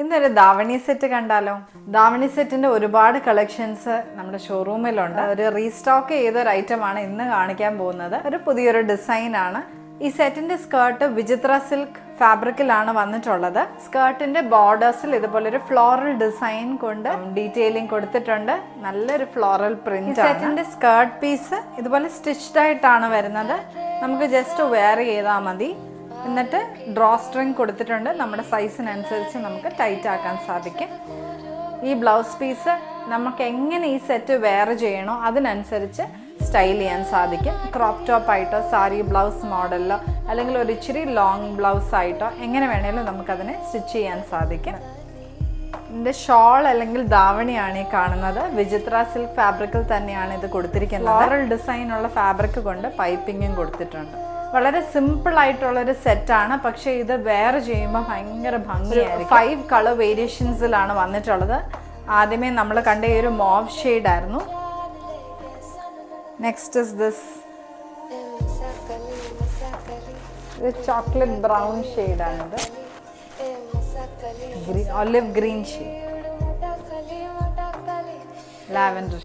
ഇന്നൊരു ധാവണി സെറ്റ് കണ്ടാലോ? ധാവണി സെറ്റിന്റെ ഒരുപാട് കളക്ഷൻസ് നമ്മുടെ ഷോറൂമിലുണ്ട് ഒരു റീസ്റ്റോക്ക് ചെയ്തൊരു ഐറ്റം ആണ് ഇന്ന് കാണിക്കാൻ പോകുന്നത്. ഒരു പുതിയൊരു ഡിസൈൻ ആണ്. ഈ സെറ്റിന്റെ സ്കേർട്ട് വിചിത്ര സിൽക്ക് ഫാബ്രിക്കിലാണ് വന്നിട്ടുള്ളത്. സ്കേർട്ടിന്റെ ബോർഡേഴ്സിൽ ഇതുപോലെ ഒരു ഫ്ലോറൽ ഡിസൈൻ കൊണ്ട് ഡീറ്റെയിലിംഗ് കൊടുത്തിട്ടുണ്ട്. നല്ലൊരു ഫ്ലോറൽ പ്രിന്റ് സെറ്റിന്റെ സ്കേർട്ട് പീസ് ഇതുപോലെ സ്റ്റിച്ച്ഡ് ആയിട്ടാണ് വരുന്നത്. നമുക്ക് ജസ്റ്റ് വെയർ ചെയ്താൽ മതി. എന്നിട്ട് ഡ്രോ സ്ട്രിങ് കൊടുത്തിട്ടുണ്ട്. നമ്മുടെ സൈസിനനുസരിച്ച് നമുക്ക് ടൈറ്റ് ആക്കാൻ സാധിക്കും. ഈ ബ്ലൗസ് പീസ് നമുക്ക് എങ്ങനെ ഈ സെറ്റ് വെയർ ചെയ്യണോ അതിനനുസരിച്ച് സ്റ്റൈൽ ചെയ്യാൻ സാധിക്കും. ക്രോപ്പ് ടോപ്പ് ആയിട്ടോ സാരി ബ്ലൗസ് മോഡലിലോ അല്ലെങ്കിൽ ഒരു ഇച്ചിരി ലോങ് ബ്ലൗസ് ആയിട്ടോ എങ്ങനെ വേണേലും നമുക്കതിനെ സ്റ്റിച്ച് ചെയ്യാൻ സാധിക്കും. ഇതിന്റെ ഷോൾ അല്ലെങ്കിൽ ധാവണിയാണ് ഈ കാണുന്നത്. വിചിത്ര സിൽക്ക് ഫാബ്രിക്കിൽ തന്നെയാണ് ഇത് കൊടുത്തിരിക്കുന്നത്. ഓറൽ ഡിസൈനുള്ള ഫാബ്രിക് കൊണ്ട് പൈപ്പിങ്ങും കൊടുത്തിട്ടുണ്ട്. വളരെ സിമ്പിൾ ആയിട്ടുള്ള ഒരു സെറ്റാണ് പക്ഷേ ഇത് വേറെ ചെയ്യുമ്പോൾ ഭയങ്കര ഭംഗിയായിരിക്കും. ഫൈവ് കളർ വേരിയേഷൻസിലാണ് വന്നിട്ടുള്ളത്. ആദ്യമേ നമ്മൾ കണ്ട ഈ ഒരു മോവ് ഷെയ്ഡ് ആയിരുന്നു. നെക്സ്റ്റ് ഇസ് ദിസ് ഇത് ചോക്ലേറ്റ് ബ്രൗൺ ഷെയ്ഡാണിത് ഒലിവ് ഗ്രീൻ ഷെയ്ഡ് ലാവൻഡർ